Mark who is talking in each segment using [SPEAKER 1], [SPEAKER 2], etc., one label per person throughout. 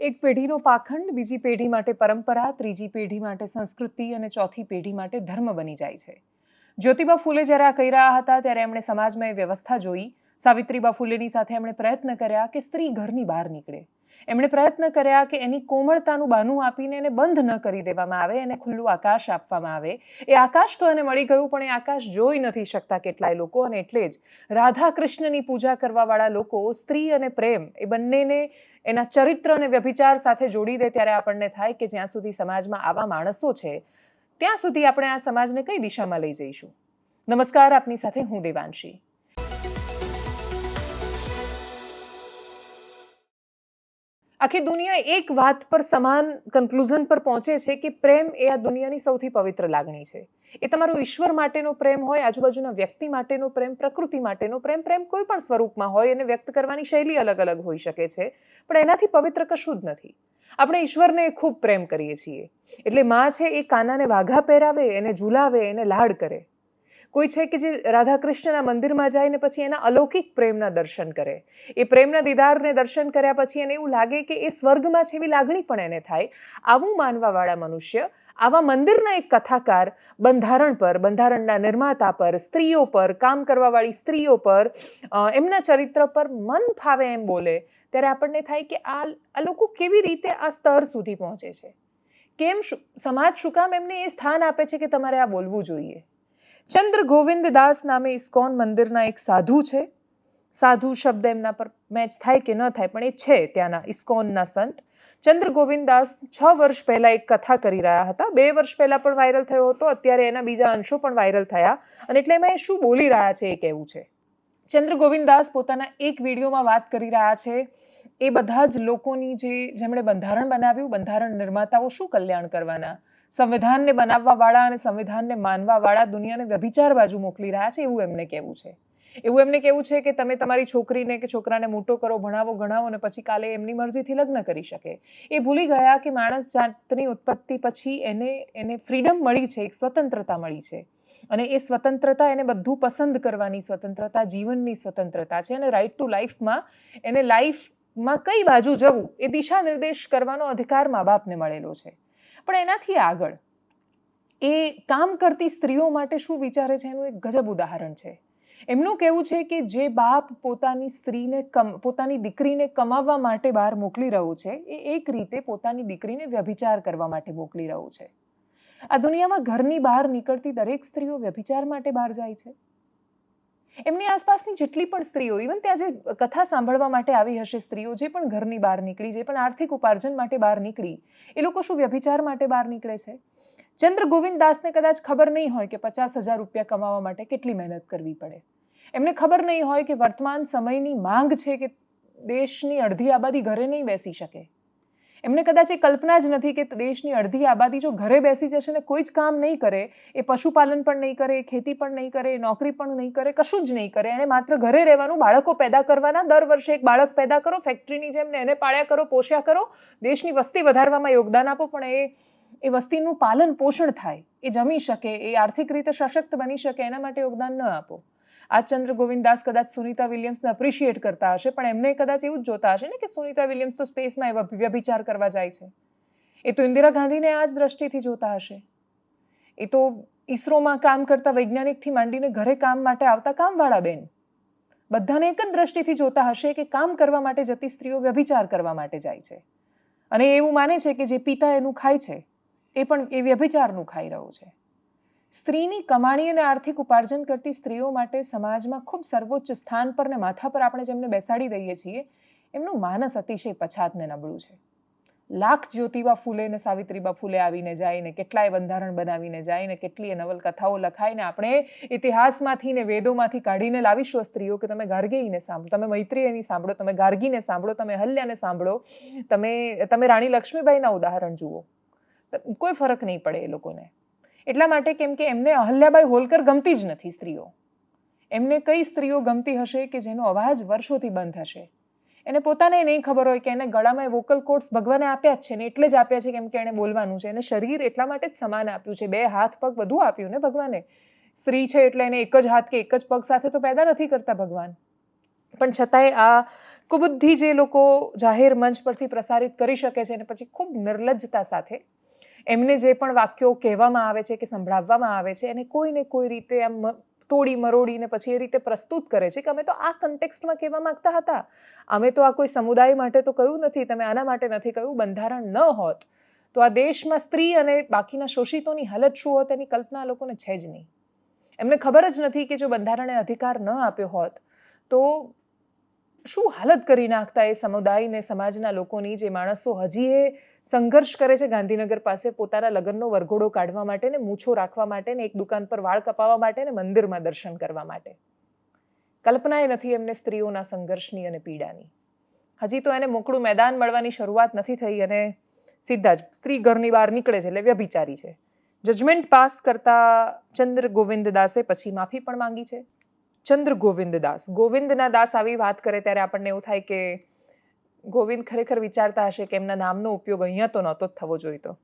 [SPEAKER 1] એક પેઢીનો પાખંડ, બીજી પેઢી માટે પરંપરા, ત્રીજી પેઢી માટે સંસ્કૃતિ અને ચોથી પેઢી માટે ધર્મ બની જાય છે. જ્યોતિબા ફૂલે જ્યારે આ કહી રહ્યા હતા ત્યારે એમણે સમાજમાં એ વ્યવસ્થા જોઈ. સાવિત્રીબા ફૂલેની સાથે એમણે પ્રયત્ન કર્યા કે સ્ત્રી ઘરની બહાર નીકળે. એમણે પ્રયત્ન કર્યા કે એની કોમળતાનું બાનું આપીને એને બંધ ન કરી દેવામાં આવે, એને ખુલ્લું આકાશ આપવામાં આવે. એ આકાશ તો એને મળી ગયું, પણ એ આકાશ જોઈ નથી શકતા કેટલાય લોકો અને એટલે જ રાધા કૃષ્ણની પૂજા કરવાવાળા લોકો, સ્ત્રી અને પ્રેમ, એ બંનેને એના ચરિત્ર અને વ્યભિચાર સાથે જોડી દે ત્યારે આપણને થાય કે જ્યાં સુધી સમાજમાં આવા માણસો છે, ત્યાં સુધી આપણે આ સમાજને કઈ દિશામાં લઈ જઈશું. નમસ્કાર, આપની સાથે હું દેવાંશી. આખી દુનિયા એક વાત પર સમાન કન્ક્લુઝન પર પહોંચે છે કે પ્રેમ એ આ દુનિયાની સૌથી પવિત્ર લાગણી છે. એ તમારો ઈશ્વર માટેનો પ્રેમ હોય, આજુબાજુના વ્યક્તિ માટેનો પ્રેમ, પ્રકૃતિ માટેનો પ્રેમ પ્રેમ કોઈ પણ સ્વરૂપમાં હોય એને વ્યક્ત કરવાની શૈલી અલગ અલગ હોઈ શકે છે, પણ એનાથી પવિત્ર કશું જ નથી. આપણે ઈશ્વરને ખૂબ પ્રેમ કરીએ છીએ. એટલે માં છે એ કાનાને વાઘા પહેરાવે, એને ઝુલાવે, એને લાડ કરે. કોઈ છે કે જે રાધાકૃષ્ણના મંદિરમાં જાય ને પછી એના અલૌકિક પ્રેમના દર્શન કરે. એ પ્રેમના દીદારને દર્શન કર્યા પછી એને એવું લાગે કે એ સ્વર્ગમાં છે એવી લાગણી પણ એને થાય. આવું માનવાવાળા મનુષ્ય, આવા મંદિરના એક કથાકાર, બંધારણ પર, બંધારણના નિર્માતા પર, સ્ત્રીઓ પર, કામ કરવાવાળી સ્ત્રીઓ પર એમના ચરિત્ર પર મન ફાવે એમ બોલે, ત્યારે આપણને થાય કે આ આ લોકો કેવી રીતે આ સ્તર સુધી પહોંચે છે? કેમ સમાજ શું કામ એમને એ સ્થાન આપે છે કે તમારે આ બોલવું જોઈએ? ચંદ્ર ગોવિંદ દાસ નામે ઇસ્કોન મંદિરના એક સાધુ છે. સાધુ શબ્દ એમના પર મેચ થાય કે ન થાય, પણ એ છે ત્યાંના ઇસ્કોનના સંત. ચંદ્ર ગોવિંદ દાસ છ વર્ષ પહેલાં એક કથા કરી રહ્યા હતા. બે વર્ષ પહેલાં પણ વાયરલ થયો હતો, અત્યારે એના બીજા અંશો પણ વાયરલ થયા અને એટલે એમાં એ શું બોલી રહ્યા છે એ કહેવું છે. ચંદ્ર ગોવિંદ દાસ પોતાના એક વિડીયોમાં વાત કરી રહ્યા છે. એ બધા જ લોકોની જે જેમણે બંધારણ બનાવ્યું, બંધારણ નિર્માતાઓ શું કલ્યાણ કરવાના? સંવિધાનને બનાવવાવાળા અને સંવિધાનને માનવાવાળા દુનિયાને વ્યભિચાર બાજુ મોકલી રહ્યા છે એવું એમને કહેવું છે. એવું એમને કહેવું છે કે તમે તમારી છોકરીને કે છોકરાને મોટો કરો, ભણાવો, ગણાવો અને પછી કાલે એમની મરજીથી લગ્ન કરી શકે. એ ભૂલી ગયા કે માણસ જાતની ઉત્પત્તિ પછી એને એને ફ્રીડમ મળી છે, એક સ્વતંત્રતા મળી છે. અને એ સ્વતંત્રતા એને બધું પસંદ કરવાની સ્વતંત્રતા, જીવનની સ્વતંત્રતા છે અને રાઈટ ટુ લાઈફમાં એને લાઈફમાં કઈ બાજુ જવું એ દિશા નિર્દેશ કરવાનો અધિકાર મા બાપને મળેલો છે. પણ એનાથી આગળ એ કામ કરતી સ્ત્રીઓ માટે શું વિચારે છે? એનું એક ગજબ ઉદાહરણ છે. એમનું કહેવું છે કે જે બાપ પોતાની સ્ત્રીને કમ, પોતાની દીકરીને કમાવવા માટે બહાર મોકલી રહ્યું છે, એ એક રીતે પોતાની દીકરીને વ્યભિચાર કરવા માટે મોકલી રહ્યું છે. આ દુનિયામાં ઘરની બહાર નીકળતી દરેક સ્ત્રીઓ વ્યભિચાર માટે બહાર જાય છે. એમની આસપાસની જેટલી પણ સ્ત્રીઓ ઇવન ત્યાં જે કથા સાંભળવા માટે આવી હશે સ્ત્રીઓ, જે પણ ઘરની બહાર નીકળી, જે પણ આર્થિક ઉપાર્જન માટે બહાર નીકળી, એ લોકો શું વ્યભિચાર માટે બહાર નીકળે છે? ચંદ્ર ગોવિંદ દાસને કદાચ ખબર નહીં હોય કે પચાસ હજાર રૂપિયા કમાવા માટે કેટલી મહેનત કરવી પડે. એમને ખબર નહીં હોય કે વર્તમાન સમયની માંગ છે કે દેશની અડધી આબાદી ઘરે નહીં બેસી શકે. એમને કદાચ એ કલ્પના જ નથી કે દેશની અડધી આબાદી જો ઘરે બેસી જશે ને કોઈ જ કામ નહીં કરે, એ પશુપાલન પણ નહીં કરે, ખેતી પણ નહીં કરે, નોકરી પણ નહીં કરે, કશું જ નહીં કરે. એને માત્ર ઘરે રહેવાનું, બાળકો પેદા કરવાના, દર વર્ષે એક બાળક પેદા કરો, ફેક્ટરીની જેમ એને પાળ્યા કરો, પોષ્યા કરો, દેશની વસ્તી વધારવામાં યોગદાન આપો, પણ એ એ વસ્તીનું પાલન પોષણ થાય, એ જમી શકે, એ આર્થિક રીતે સશક્ત બની શકે, એના માટે યોગદાન ન આપો. આ ચંદ્ર ગોવિંદ દાસ કદાચ સુનિતા વિલિયમ્સને અપ્રિશિએટ કરતા હશે, પણ એમને કદાચ એવું જ જોતા હશે ને કે સુનિતા વિલિયમ્સ તો સ્પેસમાં એવા વ્યભિચાર કરવા જાય છે. એ તો ઇન્દિરા ગાંધીને આ જ દ્રષ્ટિથી જોતા હશે. એ તો ઈસરોમાં કામ કરતા વૈજ્ઞાનિકથી માંડીને ઘરે કામ માટે આવતા કામવાળા બેન. બધાને એક જ દ્રષ્ટિથી જોતા હશે કે કામ કરવા માટે જતી સ્ત્રીઓ વ્યભિચાર કરવા માટે જાય છે. અને એવું માને છે કે જે પિતા એનું ખાય છે, એ પણ એ વ્યભિચારનું ખાઈ રહ્યું છે. સ્ત્રીની કમાણી અને આર્થિક ઉપાર્જન કરતી સ્ત્રીઓ માટે સમાજમાં ખૂબ સર્વોચ્ચ સ્થાન પર ને માથા પર આપણે જેમને બેસાડી દઈએ છીએ, એમનું માનસ અતિશય પછાત ને નબળું છે. લાખ જ્યોતિબા ફૂલે ને સાવિત્રીબા ફૂલે આવીને જાય ને કેટલાય બંધારણ બનાવીને જાય ને કેટલીય નવલકથાઓ લખાઈને આપણે ઇતિહાસમાંથી ને વેદોમાંથી કાઢીને લાવીશું સ્ત્રીઓ કે તમે ગાર્ગેયને સાંભળો, તમે મૈત્રીયની સાંભળો, તમે ગાર્ગીને સાંભળો, તમે હલ્યાને સાંભળો, તમે તમે રાણી લક્ષ્મીબાઈના ઉદાહરણ જુઓ. કોઈ ફરક નહીં પડે એ લોકોને. એટલા માટે કેમ કે એમને અહલ્યાબાઈ હોલકર ગમતી જ નથી સ્ત્રીઓ. એમને કઈ સ્ત્રીઓ ગમતી હશે કે જેનો અવાજ વર્ષોથી બંધ હશે? એને પોતાને નહીં ખબર હોય કે એને ગળામાં વોકલ કોડ્સ ભગવાને આપ્યા જ છે ને એટલે જ આપ્યા છે કેમ કે એણે બોલવાનું છે. એને શરીર એટલા માટે જ સમાન આપ્યું છે. બે હાથ પગ બધું આપ્યું ને ભગવાને? સ્ત્રી છે એટલે એને એક જ હાથ કે એક જ પગ સાથે તો પેદા નથી કરતા ભગવાન. પણ છતાંય આ કુબુદ્ધિ જે લોકો જાહેર મંચ પરથી પ્રસારિત કરી શકે છે અને પછી ખૂબ નિર્લજ્જતા સાથે એમને જે પણ વાક્યો કહેવામાં આવે છે કે સંભળાવવામાં આવે છે, એને કોઈને કોઈ રીતે આમ તોડી મરોડીને પછી એ રીતે પ્રસ્તુત કરે છે કે અમે તો આ કન્ટેક્સ્ટમાં કહેવા માંગતા હતા. અમે તો આ કોઈ સમુદાય માટે તો કહ્યું નથી, તમે આના માટે નથી કહ્યું, બંધારણ ન હોત. તો આ દેશમાં સ્ત્રી અને બાકીના શોષિતોની હાલત શું હોત એની કલ્પના લોકોને છે જ નહીં. એમને ખબર જ નથી કે જો બંધારણે અધિકાર ન આપ્યો હોત, તો શું હાલત કરી નાખતા એ સમુદાય ને સમાજના લોકોની જે માણસો હજી એ સંઘર્ષ કરે છે ગાંધીનગર પાસે પોતાના લગ્નનો વરઘોડો કાઢવા માટે ને મૂછો રાખવા માટે ને એક દુકાન પર વાળ કપાવવા માટે ને મંદિરમાં દર્શન કરવા માટે? કલ્પનાએ નથી એમને સ્ત્રીઓના સંઘર્ષની અને પીડાની. હજી તો એને મોકળું મેદાન મળવાની શરૂઆત નથી થઈ અને સીધા જ સ્ત્રી ઘરની બહાર નીકળે છે એટલે વ્યભિચારી છે. જજમેન્ટ પાસ કરતા ચંદ્ર ગોવિંદ દાસે પછી માફી પણ માંગી છે. ચંદ્ર ગોવિંદ દાસ ગોવિંદના દાસ આવી વાત કરે ત્યારે આપણને એવું થાય કે ગોવિંદ ખરેખર વિચારતા હશે કે એમના નામનો ઉપયોગ અહીંયા તો નહોતો જ થવો જોઈતો.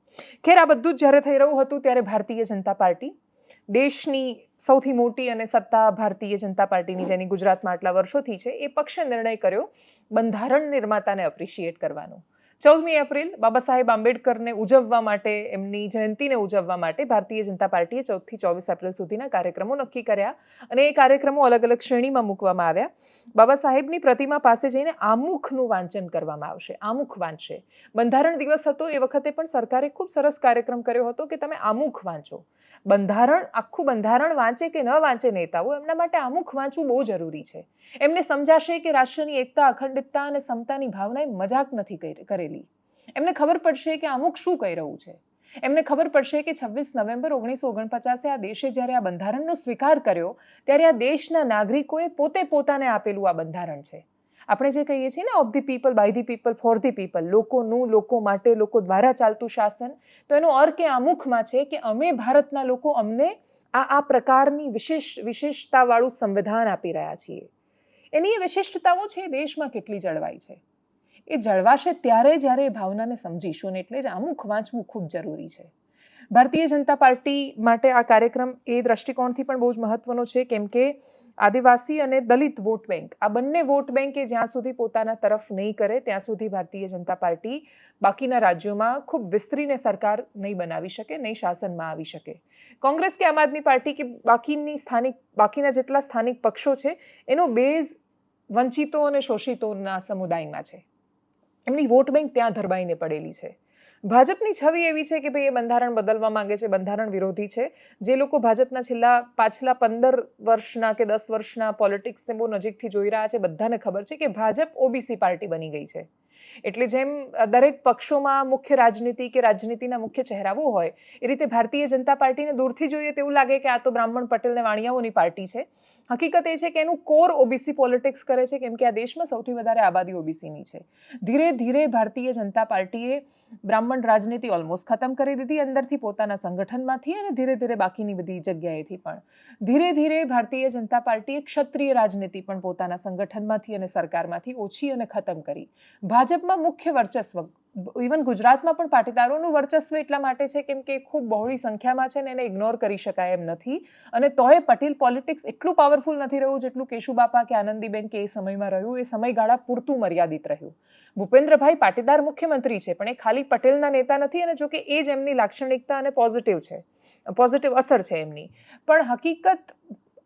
[SPEAKER 1] ખેર આ બધું જ જ્યારે થઈ રહ્યું હતું ત્યારે ભારતીય જનતા પાર્ટી, દેશની સૌથી મોટી અને સત્તા ભારતીય જનતા પાર્ટીની જેની ગુજરાતમાં આટલા વર્ષોથી છે, એ પક્ષે નિર્ણય કર્યો બંધારણ નિર્માતાને અપ્રિશિએટ કરવાનો. ચૌદમી એપ્રિલ બાબા સાહેબ આંબેડકરને ઉજવવા માટે, એમની જયંતિને ઉજવવા માટે ભારતીય જનતા પાર્ટીએ ચૌદથી ચોવીસ એપ્રિલ સુધીના કાર્યક્રમો નક્કી કર્યા અને એ કાર્યક્રમો અલગ અલગ શ્રેણીમાં મૂકવામાં આવ્યા. બાબા સાહેબની પ્રતિમા પાસે જઈને આમુખનું વાંચન કરવામાં આવશે. આમુખ વાંચશે. બંધારણ દિવસ હતો, એ વખતે પણ સરકારે ખૂબ સરસ કાર્યક્રમ કર્યો હતો કે તમે આમુખ વાંચો. બંધારણ, આખું બંધારણ વાંચે કે ન વાંચે નેતાઓ, એમના માટે આમુખ વાંચવું બહુ જરૂરી છે. એમને સમજાશે કે રાષ્ટ્રની એકતા, અખંડિતતા અને સમતાની ભાવનાએ મજાક નથી કરી- કરેલી. એમને ખબર પડશે કે અમુક શું કહી રહ્યું છે. એમને ખબર પડશે કે છવ્વીસ નવેમ્બર ઓગણીસો ઓગણપચાસે આ દેશે જ્યારે આ બંધારણનો સ્વીકાર કર્યો, ત્યારે આ દેશના નાગરિકોએ પોતે પોતાને આપેલું આ બંધારણ છે. આપણે જે કહીએ છીએ ને of the people by the people for the people લોકોનું, લોકો માટે, લોકો દ્વારા ચાલતું શાસન. તો એનો અર્થ એ આમુખમાં છે કે અમે ભારતના લોકો અમને આ આ પ્રકારની વિશેષ, વિશેષતાવાળું સંવિધાન આપી રહ્યા છીએ. એની એ વિશિષ્ટતાઓ છે દેશમાં કેટલી જળવાઈ છે. એ જળવાશે ત્યારે જ્યારે એ ભાવનાને સમજીશું ને એટલે જ આમુખ વાંચવું ખૂબ જરૂરી છે. ભારતીય જનતા પાર્ટી માટે આ કાર્યક્રમ એ દ્રષ્ટિકોણથી પણ બહુ જ મહત્વનો છે, કેમ કે આદિવાસી અને દલિત વોટ બેંક, આ બંને વોટ બેંકે જ્યાં સુધી પોતાના તરફ નહીં કરે, ત્યાં સુધી ભારતીય જનતા પાર્ટી બાકીના રાજ્યોમાં ખૂબ વિસ્તરીને સરકાર નહીં બનાવી શકે, નહીં શાસનમાં આવી શકે. કોંગ્રેસ કે આમ આદમી પાર્ટી કે બાકીની સ્થાનિક, બાકીના જેટલા સ્થાનિક પક્ષો છે, એનો બેઝ વંચિતો અને શોષિતોના સમુદાયમાં છે. એમની વોટ બેંક ત્યાં ધરબાઈને પડેલી છે. ભાજપની છવી એવી છે કે ભાઈ એ બંધારણ બદલવા માંગે છે, બંધારણ વિરોધી છે. જે લોકો ભાજપના છેલ્લા પાછલા પંદર વર્ષના કે દસ વર્ષના પોલિટિક્સને બહુ નજીકથી જોઈ રહ્યા છે, બધાને ખબર છે કે ભાજપ ઓબીસી પાર્ટી બની ગઈ છે. એટલે જેમ દરેક પક્ષોમાં મુખ્ય રાજનીતિ કે રાજનીતિના મુખ્ય ચહેરાઓ હોય, એ રીતે ભારતીય જનતા પાર્ટીને દૂરથી જોઈએ તેવું લાગે કે આ તો બ્રાહ્મણ પટેલને વાણિયાઓની પાર્ટી છે. હકીકત એ છે કે એનું કોર ઓબીસી પોલિટિક્સ કરે છે કેમ કે આ દેશમાં સૌથી વધારે આબાદી ઓબીસીની છે. ધીરે ધીરે ભારતીય જનતા પાર્ટીએ બ્રાહ્મણ રાજનીતિ ઓલમોસ્ટ ખતમ કરી દીધી અંદરથી પોતાના સંગઠનમાંથી અને ધીરે ધીરે બાકીની બધી જગ્યાએથી પણ. ધીરે ધીરે ભારતીય જનતા પાર્ટીએ ક્ષત્રિય રાજનીતિ પણ પોતાના સંગઠનમાંથી અને સરકારમાંથી ઓછી અને ખતમ કરી. ભાજપમાં મુખ્ય વર્ચસ્વ. ઇવન ગુજરાતમાં પણ પાટીદારોનું વર્ચસ્વ એટલા માટે છે કેમ કે ખૂબ બહોળી સંખ્યામાં છે ને એને ઇગ્નોર કરી શકાય એમ નથી. અને તોય પટેલ પોલિટિક્સ એટલું પાવરફુલ નથી રહ્યું જેટલું કેશુબાપા કે આનંદીબેન કે એ સમયમાં રહ્યું. એ સમયગાળા પૂરતું મર્યાદિત રહ્યું. ભૂપેન્દ્રભાઈ પાટીદાર મુખ્યમંત્રી છે, પણ એ ખાલી પટેલના નેતા નથી અને જોકે એ જ એમની લાક્ષણિકતા અને પોઝિટિવ છે. પોઝિટિવ અસર છે એમની. પણ હકીકત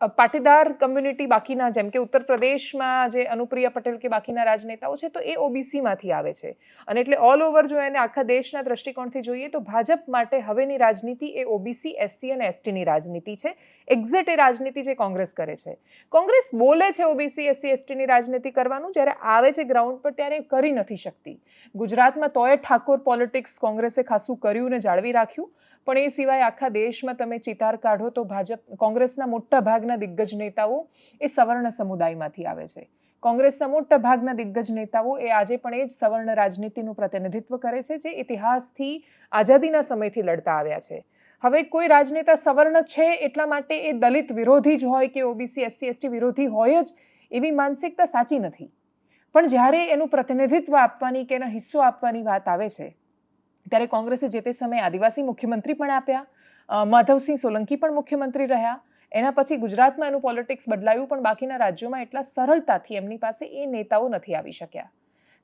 [SPEAKER 1] પાટીદાર કમ્યુનિટી બાકીના, જેમ કે ઉત્તર પ્રદેશમાં જે અનુપ્રિયા પટેલ કે બાકીના રાજનેતાઓ છે, તો એ ઓબીસીમાંથી આવે છે. અને એટલે ઓલ ઓવર જો એને આખા દેશના દ્રષ્ટિકોણથી જોઈએ, તો ભાજપ માટે હવેની રાજનીતિ એ ઓબીસી, એસસી અને એસટીની રાજનીતિ છે. એક્ઝેક્ટ એ રાજનીતિ જે કોંગ્રેસ કરે છે. કોંગ્રેસ બોલે છે ઓબીસી, એસસી, એસટીની રાજનીતિ કરવાનું, જ્યારે આવે છે ગ્રાઉન્ડ પર, ત્યારે કરી નથી શકતી. ગુજરાતમાં તોય ઠાકોર પોલિટિક્સ કોંગ્રેસે ખાસું કર્યું ને જાળવી રાખ્યું. પણ એ સિવાય આખા દેશમાં તમે ચિતાર કાઢો તો ભાજપ, કોંગ્રેસના મોટા ભાગના દિગ્ગજ નેતાઓ એ સવર્ણ સમુદાયમાંથી આવે છે. કોંગ્રેસના મોટા ભાગના દિગ્ગજ નેતાઓ એ આજે પણ એ જ સવર્ણ રાજનીતિનું પ્રતિનિધિત્વ કરે છે જે ઇતિહાસથી, આઝાદીના સમયથી લડતા આવ્યા છે. હવે કોઈ રાજનેતા સવર્ણ છે એટલા માટે એ દલિત વિરોધી જ હોય કે ઓબીસી, એસસી, એસટી વિરોધી હોય જ, એવી માનસિકતા સાચી નથી. પણ જ્યારે એનું પ્રતિનિધિત્વ આપવાની કે એનો હિસ્સો આપવાની વાત આવે છે ત્યારે કોંગ્રેસે જે તે સમયે આદિવાસી મુખ્યમંત્રી પણ આપ્યા માધવસિંહ સોલંકી પણ મુખ્યમંત્રી રહ્યા, એના પછી ગુજરાતમાં એનું પોલિટિક્સ બદલાયું પણ બાકીના રાજ્યોમાં એટલા સરળતાથી એમની પાસે એ નેતાઓ નથી આવી શક્યા.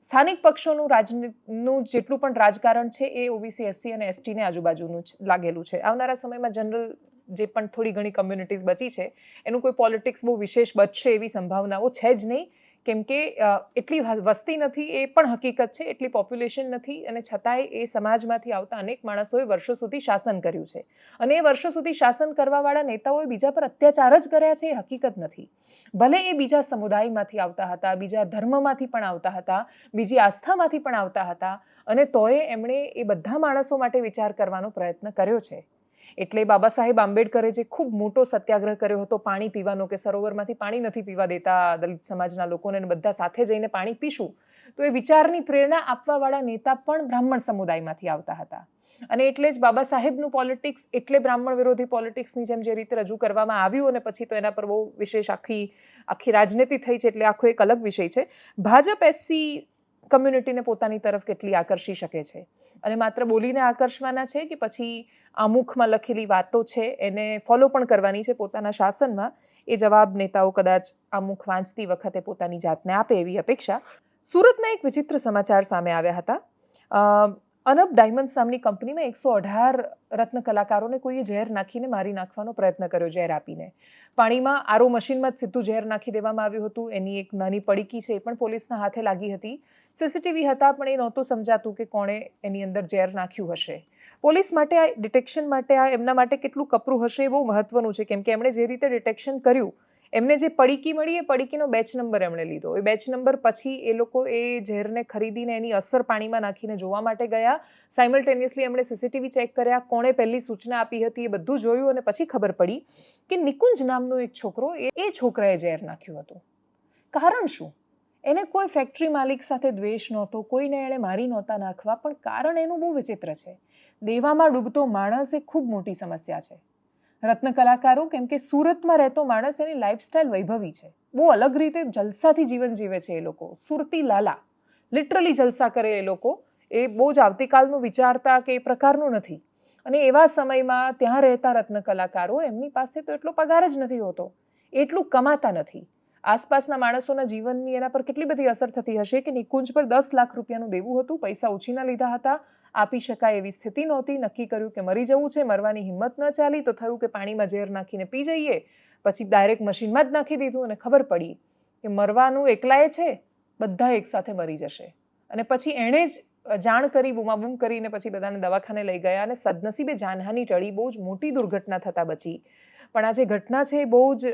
[SPEAKER 1] સ્થાનિક પક્ષોનું રાજનું જેટલું પણ રાજકારણ છે એ ઓબીસી, એસસી અને એસટીને આજુબાજુનું લાગેલું છે. આવનારા સમયમાં જનરલ જે પણ થોડી ઘણી કમ્યુનિટીઝ બચી છે, એનું કોઈ પોલિટિક્સ બહુ વિશેષ બચશે એવી સંભાવનાઓ છે જ નહીં. કેમ કે એટલી વસ્તી નથી એ પણ હકીકત છે, એટલી પોપ્યુલેશન નથી અને છતાંય એ સમાજમાંથી આવતા અનેક માણસોએ વર્ષો સુધી શાસન કર્યું છે. અને એ વર્ષો સુધી શાસન કરવાવાળા નેતાઓએ બીજા પર અત્યાચાર જ કર્યા છે એ હકીકત નથી. ભલે એ બીજા સમુદાયમાંથી આવતા હતા, બીજા ધર્મમાંથી પણ આવતા હતા, બીજી આસ્થામાંથી પણ આવતા હતા અને તોય એમણે એ બધા માણસો માટે વિચાર કરવાનો પ્રયત્ન કર્યો છે. એટલે બાબા સાહેબ આંબેડકરે જે ખૂબ મોટો સત્યાગ્રહ કર્યો હતો પાણી પીવાનો કે સરોવરમાંથી પાણી નથી પીવા દેતા દલિત સમાજના લોકોને બધા સાથે જઈને પાણી પીશું, તો એ વિચારની પ્રેરણા આપવાવાળા નેતા પણ બ્રાહ્મણ સમુદાયમાંથી આવતા હતા. અને એટલે જ બાબા સાહેબનું પોલિટિક્સ એટલે બ્રાહ્મણ વિરોધી પોલિટિક્સની જેમ જે રીતે રજૂ કરવામાં આવ્યું અને પછી તો એના પર બહુ વિશેષ આખી આખી રાજનીતિ થઈ છે એટલે આખો એક અલગ વિષય છે. ભાજપ એસસી કમ્યુનિટીને પોતાની તરફ કેટલી આકર્ષી શકે છે? અને માત્ર બોલીને આકર્ષવાના છે કે પછી આમુખમાં લખેલી વાતો છે, એને ફોલો પણ કરવાની છે પોતાના શાસનમાં. એ જવાબ નેતાઓ કદાચ આમુખ વાંચતી વખતે પોતાની જાતને આપે એવી અપેક્ષા. સુરતના એક વિચિત્ર સમાચાર સામે આવ્યા હતા. અનબ ડાયમંડ્સ નામની કંપનીમાં એકસો અઢાર રત્ન કલાકારોને કોઈએ ઝેર નાખીને મારી નાખવાનો પ્રયત્ન કર્યો ઝેર આપીને. પાણીમાં આરો મશીનમાં જ સીધું ઝેર નાખી દેવામાં આવ્યું હતું. એની એક નાની પડીકી છે એ પણ પોલીસના હાથે લાગી હતી. સીસીટીવી હતા, પણ એ નહોતું સમજાતું કે કોણે એની અંદર ઝેર નાખ્યું હશે. પોલીસ માટે આ ડિટેક્શન માટે આ એમના માટે કેટલું કપરું હશે એ બહુ મહત્વનું છે, કેમ કે એમણે જે રીતે ડિટેક્શન કર્યું એમને જે પડીકી મળી, એ પડીકીનો બેચ નંબર એમણે લીધો. એ બેચ નંબર પછી એ લોકો એ ઝેરને ખરીદીને એની અસર પાણીમાં નાખીને જોવા માટે ગયા. સાયમલ્ટેનિયસલી એમણે સીસીટીવી ચેક કર્યા. કોણે પહેલી સૂચના આપી હતી એ બધું જોયું અને પછી ખબર પડી કે નિકુંજ નામનો એક છોકરો એ એ છોકરાએ ઝેર નાખ્યું હતું. કારણ શું? એને કોઈ ફેક્ટરી માલિક સાથે દ્વેષ નહોતો, કોઈને એણે મારી નહોતા નાખવા, પણ કારણ એનું બહુ વિચિત્ર છે. દેવામાં ડૂબતો માણસ એ ખૂબ મોટી સમસ્યા છે. રત્ન કલાકારો કેમ કે સુરતમાં રહેતો માણસ એની લાઈફસ્ટાઈલ વૈભવી છે. બહુ અલગ રીતે જલસાથી જીવન જીવે છે એ લોકો. સુરતી લાલા લિટરલી જલસા કરે એ લોકો. એ બહુ જ આવતીકાલનું વિચારતા કે એ પ્રકારનું નથી. અને એવા સમયમાં ત્યાં રહેતા રત્ન કલાકારો એમની પાસે તો એટલો પગાર જ નથી હોતો. એટલું કમાતા નથી. આસપાસના માણસોના જીવનની એના પર કેટલી બધી અસર થતી હશે કે નિકુંજ પર દસ લાખ રૂપિયાનું દેવું હતું? પૈસા ઉછીના લીધા હતા. આપી શકાય એવી સ્થિતિ નહોતી. નક્કી કર્યું કે મરી જવું છે. મરવાની હિંમત ન ચાલી. તો થયું કે પાણીમાં ઝેર નાખીને પી જઈએ. પછી ડાયરેક્ટ મશીનમાં જ નાખી દીધું અને ખબર પડી કે મરવાનું એકલાએ છે. બધા એકસાથે મરી જશે. અને પછી એણે જ જાણ કરી, બૂમાબૂમ કરીને પછી બધાને દવાખાને લઈ ગયા અને સદનસીબે જાનહાની ટળી. બહુ જ મોટી દુર્ઘટના થતાં બચી. પણ આ જે ઘટના છે એ બહુ જ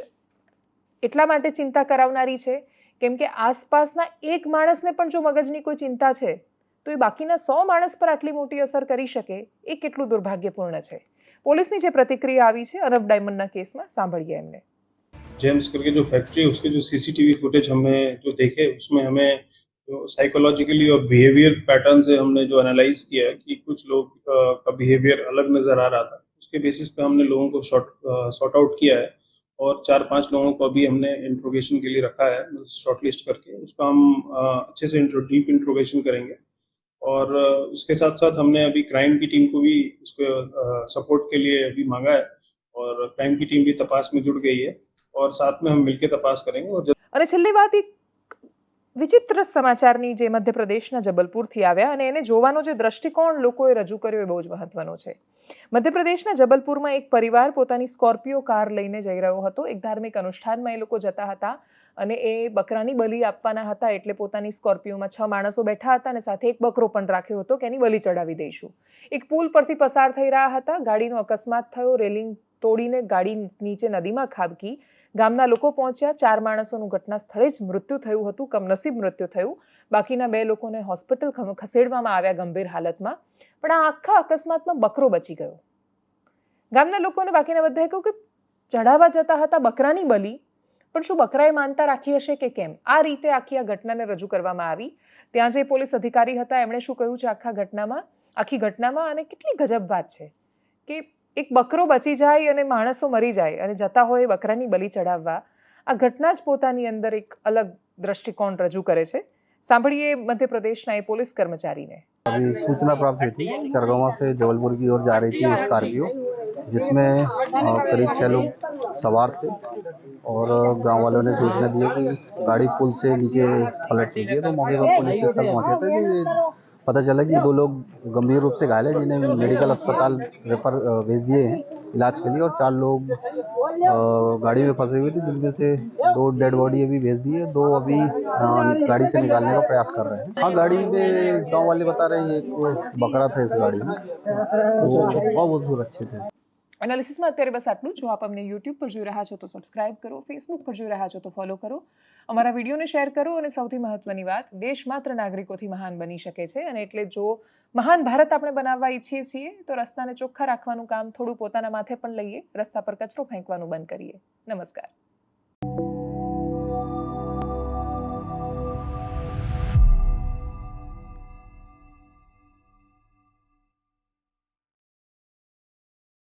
[SPEAKER 1] એટલા માટે ચિંતા કરાવનારી છે કેમ કે આસપાસના એક માણસને પણ જો મગજની કોઈ ચિંતા છે તો એ બાકીના સો માણસ પર આટલી મોટી અસર કરી શકે એ કેટલું દુર્ભાગ્યપૂર્ણ છે પોલીસની જે પ્રતિક્રિયા આવી છે અરબ ડાયમંડના કેસમાં સાંભળીએ એમને
[SPEAKER 2] जेम्स करके जो फैक्ट्री है उसके जो सीसीटीवी फुटेज हमने जो देखे उसमें हमें जो साइकोलॉजिकली और बिहेवियर पैटर्न से हमने जो एनालाइज किया है कि कुछ लोग अ, का बिहेवियर अलग नज़र आ रहा था उसके बेसिस पे हमने लोगों को शॉर्ट सॉर्ट आउट किया है और चार पाँच लोगों को अभी हमने इंट्रोगेशन के लिए रखा है मतलब शॉर्ट लिस्ट करके। उसका हम अच्छे से इंट्रो डीप इंट्रोगेशन करेंगे। और उसके साथ साथ हमने अभी क्राइम की टीम को भी उसके सपोर्ट के लिए अभी मांगा है। और क्राइम की टीम भी तपास में जुट गई है। और साथ में हम मिलकर तपास करेंगे और
[SPEAKER 1] अरे छिल्ली बात વિચિત્ર સમાચારની જે મધ્યપ્રદેશના જબલપુરથી આવ્યા અને એને જોવાનો જે દ્રષ્ટિકોણ લોકોએ રજૂ કર્યો એ બહુ જ મહત્વનો છે. મધ્યપ્રદેશના જબલપુરમાં એક પરિવાર પોતાની સ્કોર્પિયો કાર લઈને જઈ રહ્યો હતો. એક ધાર્મિક અનુષ્ઠાનમાં એ લોકો જતા હતા અને એ બકરાની બલિ આપવાના હતા એટલે પોતાની સ્કોર્પિયોમાં છ માણસો બેઠા હતા અને સાથે એક બકરો પણ રાખ્યો હતો કે એની બલિ ચડાવી દઈશું. એક પુલ પરથી પસાર થઈ રહ્યા હતા. ગાડીનો અકસ્માત થયો, રેલિંગ તોડીને ગાડી નીચે નદીમાં ખાબકી ગામના લોકો પહોંચ્યા. ચાર માણસોનું ઘટના સ્થળે જ મૃત્યુ થયું હતું, કમનસીબ મૃત્યુ થયું. બાકીના બે લોકોને હોસ્પિટલ ખસેડવામાં આવ્યા ગંભીર હાલતમાં. પણ આ આખા અકસ્માતમાં બકરો બચી ગયો. ગામના લોકોને બાકીના બધાએ કહ્યું કે ચઢાવવા જતા હતા બકરાની બલી. પણ શું બકરાએ માનતા રાખી હશે કે કેમ? આ રીતે આખી આ ઘટનાને રજૂ કરવામાં આવી. ત્યાં જે પોલીસ અધિકારી હતા. એમણે શું કહ્યું છે આખા ઘટનામાં? આખી ઘટનામાં અને કેટલી ગજબ વાત છે કે એક બકરો બચી જાય અને માણસો મરી જાય અને જતા હોય એ બકરાની બલિ ચડાવવા આ ઘટના જ પોતાની અંદર એક અલગ દ્રષ્ટિકોણ રજૂ કરે છે સાંભળીએ મધ્યપ્રદેશના એ પોલીસ કર્મચારીને
[SPEAKER 3] अभी सूचना प्राप्त हुई थी चरगोमा से जबलपुर की ओर जा रही थी स्कॉर्पियो जिसमें अ, करीब छः लोग सवार थे और गांव वालों ने सूचना दी कि गाड़ी पुल से नीचे पलट चुकी है तो मौके पर पुलिस स्थल पहुंचे थे तो ये पता चला कि दो लोग गंभीर रूप से घायल हैं जिन्हें मेडिकल अस्पताल रेफर भेज दिए हैं इलाज के लिए और चार लोग गाड़ी में फंसे हुए थे जिनमें से दो डेड बॉडी अभी भेज दिए है दो अभी गाड़ी से निकालने का प्रयास कर रहे हैं। हाँ गाड़ी में गाँव वाले बता रहे हैं एक बकरा था इस गाड़ी में। वो बहुत अच्छे है।
[SPEAKER 1] એનાલિસિસમાં અત્યારે બસ આટલું જો. આપ અમને યુટ્યુબ પર જોઈ રહ્યા છો તો સબસ્ક્રાઇબ કરો ફેસબુક પર જોઈ રહ્યા છો તો ફોલો કરો. અમારા વિડીયોને શેર કરો અને સૌથી મહત્વની વાત, દેશ માત્ર નાગરિકોથી મહાન બની શકે છે અને એટલે જો મહાન ભારત આપણે બનાવવા ઈચ્છીએ છીએ, તો રસ્તાને ચોખ્ખા રાખવાનું કામ થોડું પોતાના માથે પણ લઈએ, રસ્તા પર કચરો ફેંકવાનું બંધ કરીએ. નમસ્કાર.